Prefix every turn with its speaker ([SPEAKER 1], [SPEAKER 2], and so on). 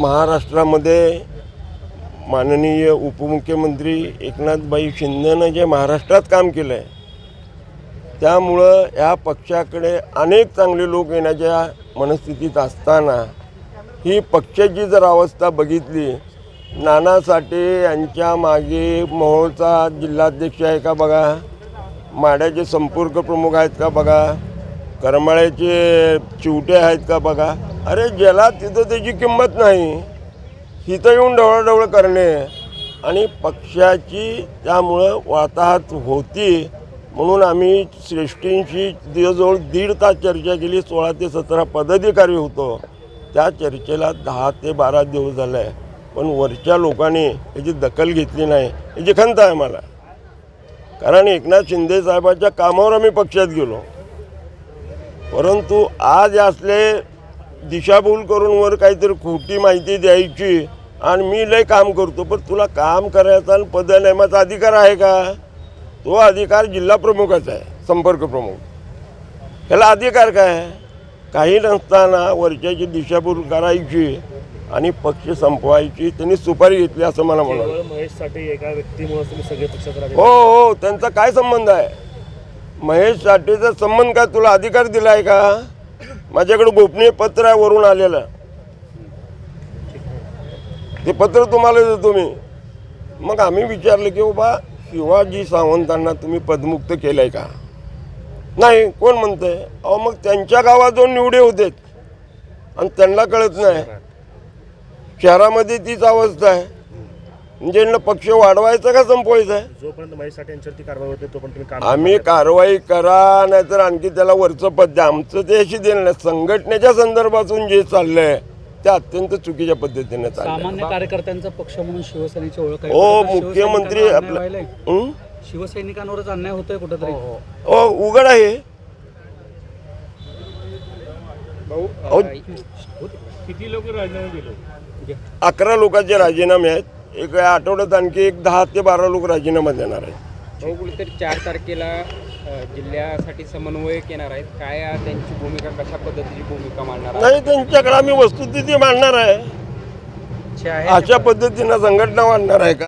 [SPEAKER 1] महाराष्ट्रामध्ये माननीय उपमुख्यमंत्री एकनाथबाई शिंदेनं जे महाराष्ट्रात काम केलं आहे त्यामुळं या पक्षाकडे अनेक चांगले लोक येण्याच्या मनस्थितीत असताना ही पक्षाची जर अवस्था बघितली नाना साठे यांच्या मागे मोहोळचा जिल्हाध्यक्ष आहे का बघा माड्याचे संपर्क प्रमुख आहेत का बघा करमाळ्याचे चिवटे आहेत का बघा अरे ज्याला तिथं त्याची किंमत नाही तिथं येऊन ढवळाढवळ करणे. आणि पक्षाची त्यामुळं वाताहत होती म्हणून आम्ही श्रेष्ठींशी जवळजवळ दीड तास चर्चा केली. सोळा ते सतरा पदाधिकारी होतो. त्या चर्चेला दहा ते बारा दिवस झाले. आहे पण वरच्या लोकांनी याची दखल घेतली नाही. याची खंत आहे मला. कारण एकनाथ शिंदे साहेबांच्या कामावर आम्ही पक्षात गेलो. परंतु आज असले दिशाभूल करून वर काहीतरी खोटी माहिती द्यायची आणि मी लय काम करतो पण तुला काम करायचा आणि पद नेमाचा अधिकार आहे का? तो अधिकार जिल्हा प्रमुखाचा आहे संपर्क प्रमुख. ह्याला अधिकार काय? काही नसताना वरच्याची दिशाभूल करायची आणि पक्ष संपवायची त्यांनी सुपारी घेतली असं मला म्हणाल
[SPEAKER 2] महेश साठे एका व्यक्तीमुळे तुम्ही सगळे पक्षात राहिले.
[SPEAKER 1] हो हो त्यांचा काय संबंध आहे? महेश साठेचा संबंध काय तुला अधिकार दिला आहे का? माझ्याकडे गोपनीय पत्र आहे वरून आलेलं. ते पत्र तुम्हाला देतो मी. मग आम्ही विचारलं की बाबा शिवाजी सावंतांना तुम्ही पदमुक्त केलंय का? नाही. कोण म्हणतंय? अहो मग त्यांच्या गावात जाऊन निवडे होते. आणि त्यांना कळत नाही. शहरामध्ये तीच अवस्था आहे. म्हणजे यांना पक्ष वाढवायचा का संपवायचा आहे
[SPEAKER 2] जोपर्यंत महेश साठे यांच्यावरती कारवाई होते तोपर्यंत तुम्ही काम
[SPEAKER 1] आम्ही कारवाई करा नाहीतर आणखी त्याला वरचं पद द्या. आमचं ते अशी देणं नाही. संघटनेच्या संदर्भातून जे चाललंय ते अत्यंत चुकीच्या पद्धतीने चाललंय.
[SPEAKER 3] सामान्य कार्यकर्त्यांचा पक्ष म्हणून शिवसेनेची ओळख आहे.
[SPEAKER 1] हो मुख्यमंत्री
[SPEAKER 3] शिवसैनिकांवर अन्याय
[SPEAKER 1] आपलं
[SPEAKER 3] व्हायलाय?
[SPEAKER 1] हं?
[SPEAKER 3] शिवसैनिकांवरच अन्याय होतोय कुठेतरी.
[SPEAKER 1] हो उघड आहे. अहो,
[SPEAKER 2] किती लोक राजीनामे दिले?
[SPEAKER 1] अकरा लोकांचे राजीनामे आहेत. एक आठवड्यात आणखी एक दहा ते बारा लोक राजीनामा देणार आहेत.
[SPEAKER 4] भाऊ कुठेतरी चार तारखेला जिल्ह्यासाठी समन्वयक येणार आहेत. काय त्यांची भूमिका कशा पद्धतीची भूमिका मांडणार?
[SPEAKER 1] नाही त्यांच्याकडे आम्ही वस्तुस्थिती मांडणार आहे.
[SPEAKER 4] आहे.
[SPEAKER 1] अशा पद्धतीनं संघटना मांडणार आहे का?